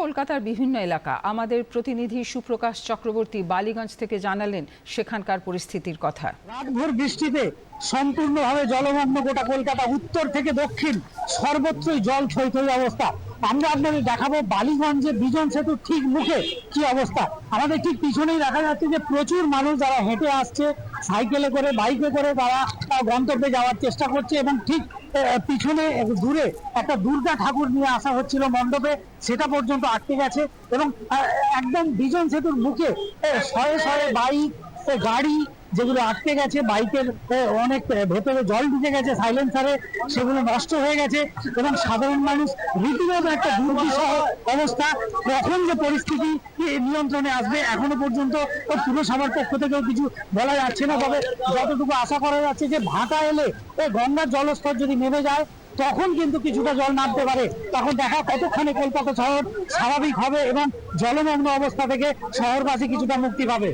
কলকাতার বিভিন্ন এলাকা। আমাদের প্রতিনিধি সুপ্রকাশ চক্রবর্তী বালিগঞ্জ থেকে জানালেন সেখানকার পরিস্থিতির কথা। রাতভর বৃষ্টিতে সম্পূর্ণভাবে জলমগ্ন গোটা কলকাতা, উত্তর থেকে দক্ষিণ, সর্বত্রই জল থই অবস্থা। আমরা আপনাদের দেখাবো বালিগঞ্জে বিজন সেতুর ঠিক মুখে কি অবস্থা। আমাদের ঠিক পিছনেই দেখা যাচ্ছে যে প্রচুর মানুষ যারা হেঁটে আসছে, সাইকেলে করে, বাইকে করে তারা গন্তব্যে যাওয়ার চেষ্টা করছে এবং ঠিক পিছনে দূরে একটা দুর্গা ঠাকুর নিয়ে আসা হচ্ছিল মণ্ডপে, সেটা পর্যন্ত আটকে গেছে এবং একদম বিজন সেতুর মুখে শয়ে শয়ে বাইক গাড়ি যেগুলো আটকে গেছে বাইকের অনেক ভেতরে জল ঢুকে গেছে সাইলেন্সারে সেগুলো নষ্ট হয়ে গেছে এবং সাধারণ মানুষ রীতিমতো একটা দুর্বিষহ অবস্থা। কখন যে পরিস্থিতি নিয়ন্ত্রণে আসবে এখনও পর্যন্ত পুরসভার পক্ষ থেকেও কিছু বলা যাচ্ছে না। তবে যতটুকু আশা করা যাচ্ছে যে ভাটা এলে এ, গঙ্গার জলস্তর যদি নেমে যায় তখন কিন্তু কিছুটা জল নামতে পারে। তখন দেখা কতক্ষণে কলকাতা শহর স্বাভাবিক হবে এবং জলমগ্ন অবস্থা থেকে শহরবাসী কিছুটা মুক্তি পাবে।